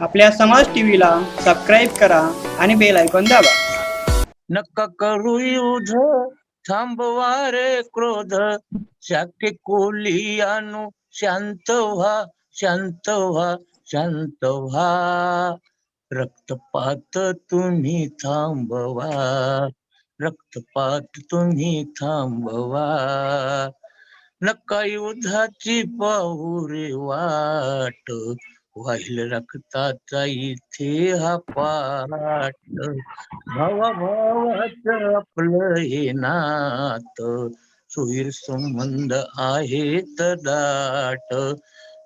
आपल्या समाज टीव्हीला सबस्क्राईब करा आणि बेल ऐकून दाबा. नका करू युध थांबवा रे क्रोध. शाके कोली आणू शांत व्हा शांत व्हा शांत व्हा. रक्तपात तुम्ही थांबवा रक्तपात तुम्ही थांबवा. नका युद्धाची पाहुरे वाट वाहिल रक्ताचा इथे हा पाट भावा भावाच आपलं हे नात. सुहीर संबंध आहेत दाट.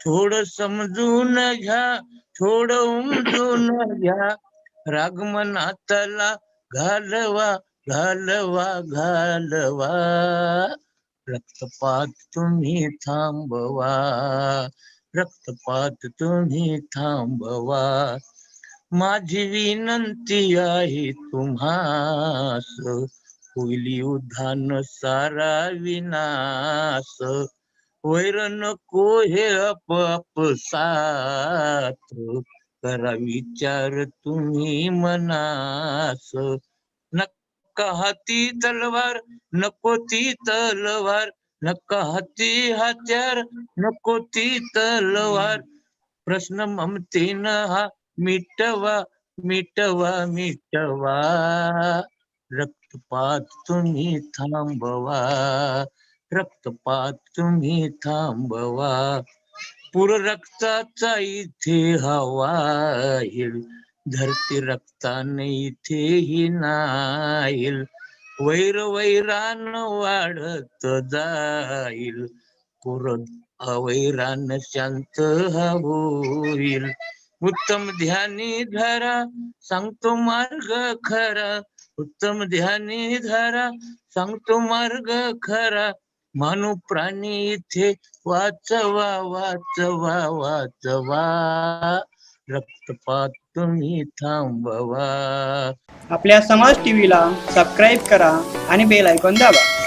थोड समजून घ्या थोड उमजून घ्या. रागमनातला घालवा घालवा घालवा. रक्तपात तुम्ही थांबवा. रक्तपात तुम्ही थांबवा. माझी विनंती आहे तुम्हास होईल उद्धान सारा विनाश. वैर नको हे अप साथ करा विचार तुम्ही मनास. नका हाती तलवार नको ती तलवार नका हाती हत्यार नको ती तलवार। प्रश्न ममतीन हा मिटवा मिटवा मिटवा। रक्तपात तुम्ही थांबवा रक्तपात तुम्ही थांबवा। पुर रक्ताचा इथे हवा धरती रक्ताने इथेही नाईल वैर वैरान वाढत जाईल. पुरत अवैरान शांत होईल. उत्तम ध्यानी धरा सांगतो मार्ग खरा. उत्तम ध्यानी धरा सांगतो मार्ग खरा. मानू प्राणी इथे वाचवा वाचवा वाचवा. रक्तपात तुम्ही थांबवा. आपल्या समाज टीव्हीला सबस्क्राईब करा आणि बेल ऐकून दाबा.